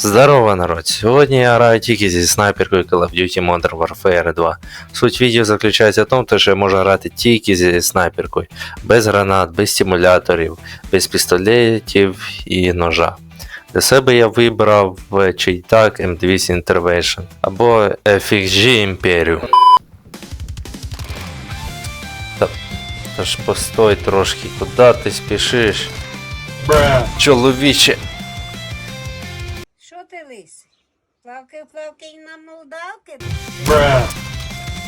Здорово, народ! Сьогодні я граю тільки зі снайперкою Call of Duty Modern Warfare 2. Суть відео заключається в тому, що я можу грати тільки зі снайперкою, без гранат, без стимуляторів, без пістолетів і ножа. Для себе я вибрав чейтак M200 Intervention або FXG Imperium. Та, та ж постой трошки, куди ти спішиш? Чоловіче! Що? Плавки, плавки на молдавки?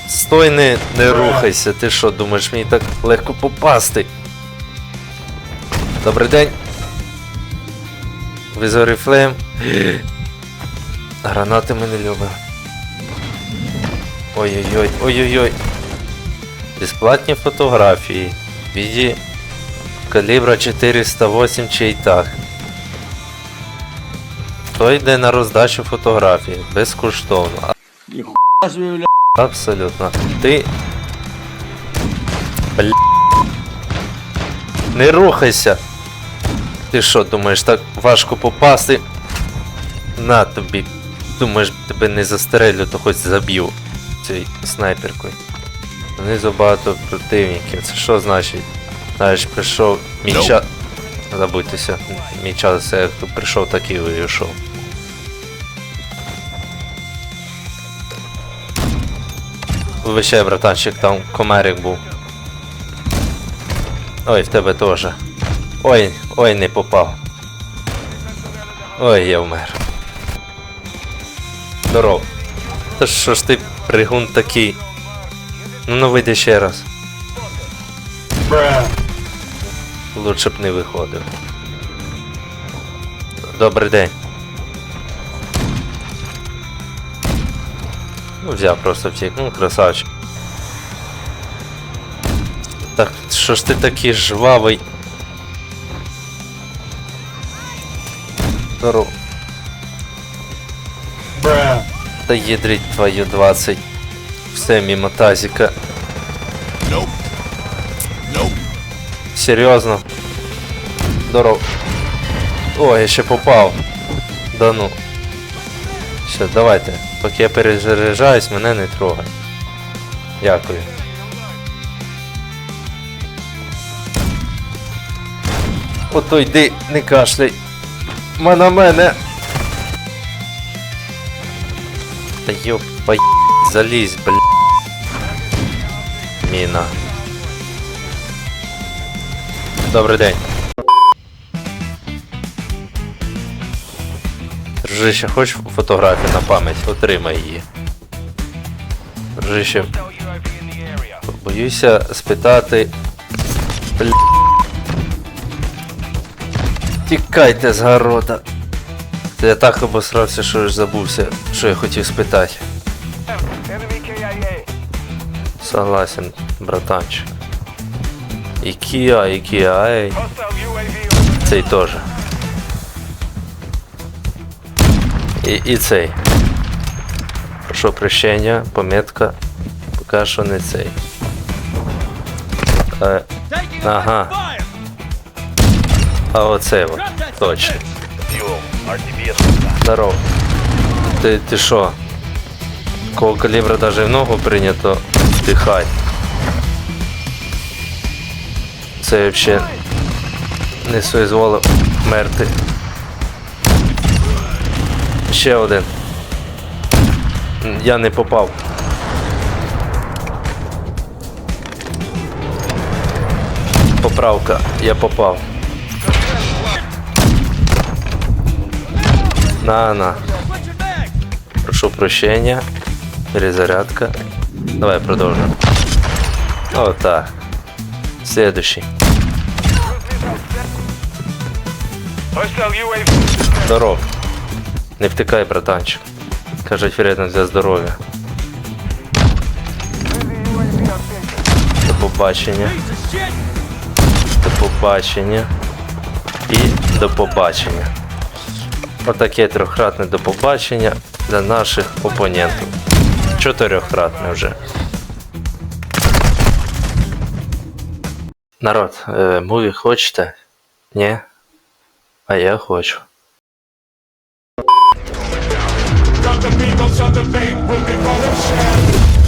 Стой, не, не рухайся, ти що, думаєш, мені так легко попасти? Добрий день. Візорі флейм. Гранати ми не любимо. Ой-ой-ой, ой-ой-ой. Безплатні фотографії. Віді калібра 408 чи Хто йде на роздачу фотографій? Безкоштовно. Абсолютно. Ти. Бля. Не рухайся. Ти що, думаєш, так важко попасти? На тобі. Думаєш, тебе не застрелю, то хоч заб'ю цією снайперкою. Знизу багато противників. Це що значить? Знаєш, прийшов мій час. Забудьтеся. Мій час, як прийшов, так і вийшов. Вибачай, братанчик, там комарик був. Ой, в тебе теж. Ой, ой, не попав. Ой, я вмер. Здоров. Та що ж ти пригун такий? Ну ну вийди ще раз. Лучше б не виходив. Добрий день. Ну, взяв просто втік. Ну, красавчик. Так, що ж ти такий жвавий? Здоров. Та їдрить твою 20. Все мимо тазика. Серйозно. Здоров. Ой, я ще попав. Да ну. Все, давайте. Поки я перезаряджаюсь, мене не трогай. Дякую. Ото йди, не кашляй. Ма на мене. Та йоп, бай... залізь, бля. Міна. Добрий день. Дружище, хочеш фотографію на пам'ять? Отримай її. Дружище. Боюся спитати. Бля. Тікайте з города. Я так обосрався, що ж забувся, що я хотів спитати. Согласен, братанчик. Ікія, Ікія, ей. Цей теж. І, і цей. Прошу прощення, помітка. Поки що не цей. Е, ага. А оцей от. Точно. Здорово. Ти, ти що? Кого калібра даже в ногу прийнято вдихать. Це вообще не соізволив мерти. Ще один. Я не попав. Поправка, я попав. На, на. Прошу прощения. Перезарядка. Давай продолжим. Вот так. Следующий. Здоров. Не втикай, братанчик. Кажуть, вредно для здоров'я. До побачення. До побачення. І до побачення. Отаке трьохкратне до побачення для наших опонентів. Чотирьохкратне вже. Народ, е, муві хочете? Ні? А я хочу. the people of the fate, we'll be falling shit.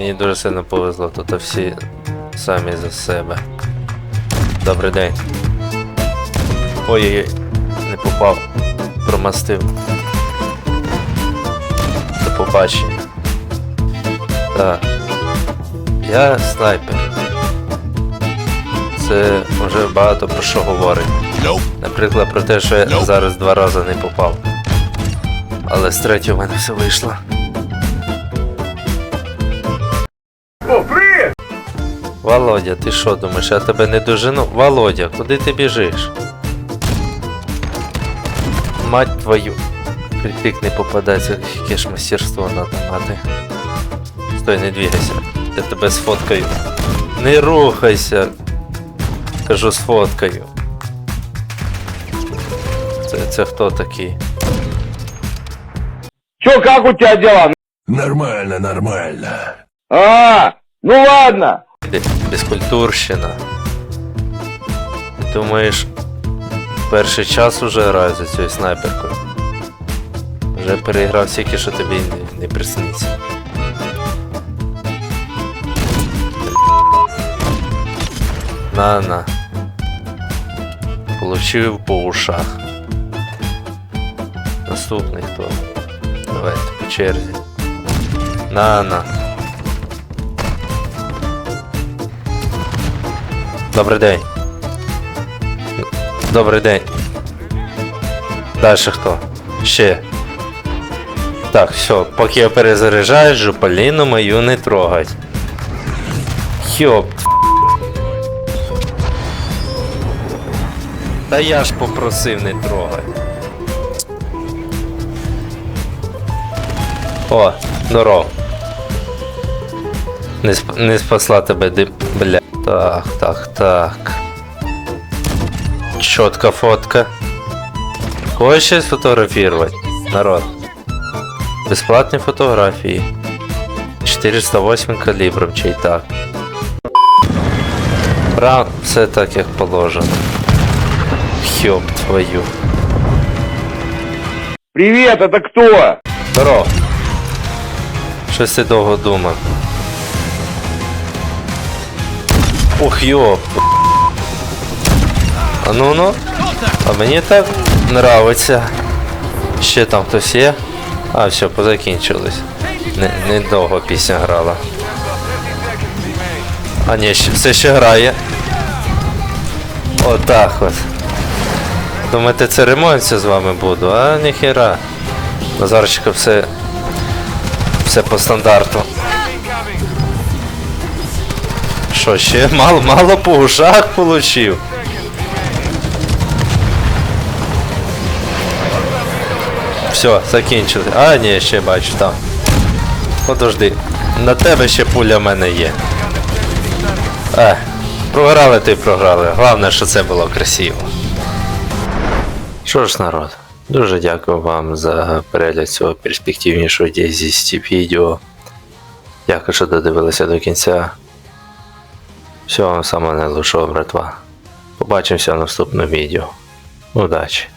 Мені дуже сильно повезло, тут всі самі за себе. Добрий день. Ой-ой-ой, не попав. Промастив. До побачення. Так. Я снайпер. Це вже багато про що говорить. Наприклад, про те, що я зараз два рази не попав. Але з третього в мене все вийшло. Володя, ти що думаєш, я тебе не дожену? Володя, куди ти біжиш? Мать твою. Притик не попадається, яке ж мастерство надо мати. Стой, не двигайся. Я тебе сфоткаю. Не рухайся. Кажу, сфоткаю. Це, це хто такий? Чё, как у тебя дела? Нормально, нормально. А, ну ладно. Де- Безкультурщина. Думаєш, перший час уже граю за цією снайперкою. Вже переіграв стільки, що тобі не, присниться. На на. Получив по ушах. Наступний хто? Давайте по черзі. На на. Добрий день. Добрий день. Далі хто? Ще. Так, все, поки я перезаряджаю, жупаліну мою не трогать. Хьоп. Та я ж попросив не трогать. О, здоров. Не, сп... не спасла тебе дим. Бля. Так, так, так. Чітка фотка. Кого ще сфотографувати? Народ. Безплатні фотографії. 408 калібром чи й так. Прав, все так як положено. Хьоп твою. Привет, это кто? Здоров. Щось ти довго думав. Ух йоп. А ну ну. А мені так нравиться. Ще там хтось є. А, все, позакінчилось. Не, недовго пісня грала. А ні, все ще грає. Отак от. Думаєте, це ремонт з вами буду, а ніхера. Назарчика все. Все по стандарту. Що, ще мало, мало по ушах получив? Все, закінчили. А, ні, ще бачу там. Подожди. На тебе ще пуля в мене є. Е, програли ти програли. Головне, що це було красиво. Що ж, народ, дуже дякую вам за перегляд цього перспективнішого дійсності відео. Дякую, що додивилися до кінця. Всього вам самого найлучшого, братва. Побачимося в наступному відео. Удачі!